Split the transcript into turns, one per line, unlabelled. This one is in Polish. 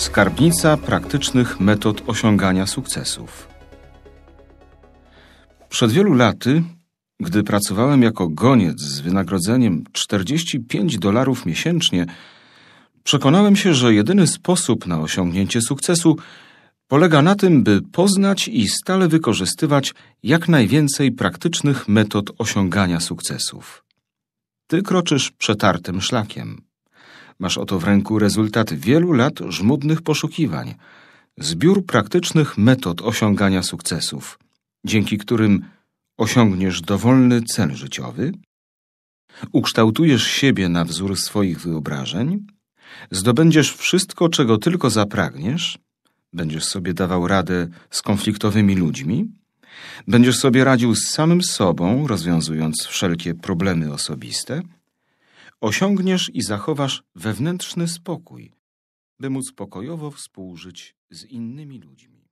Skarbnica praktycznych metod osiągania sukcesów. Przed wielu laty, gdy pracowałem jako goniec z wynagrodzeniem 45 dolarów miesięcznie, przekonałem się, że jedyny sposób na osiągnięcie sukcesu polega na tym, by poznać i stale wykorzystywać jak najwięcej praktycznych metod osiągania sukcesów. Ty kroczysz przetartym szlakiem. Masz oto w ręku rezultat wielu lat żmudnych poszukiwań, zbiór praktycznych metod osiągania sukcesów, dzięki którym osiągniesz dowolny cel życiowy, ukształtujesz siebie na wzór swoich wyobrażeń, zdobędziesz wszystko, czego tylko zapragniesz, będziesz sobie dawał radę z konfliktowymi ludźmi, będziesz sobie radził z samym sobą, rozwiązując wszelkie problemy osobiste, osiągniesz i zachowasz wewnętrzny spokój, by móc pokojowo współżyć z innymi ludźmi.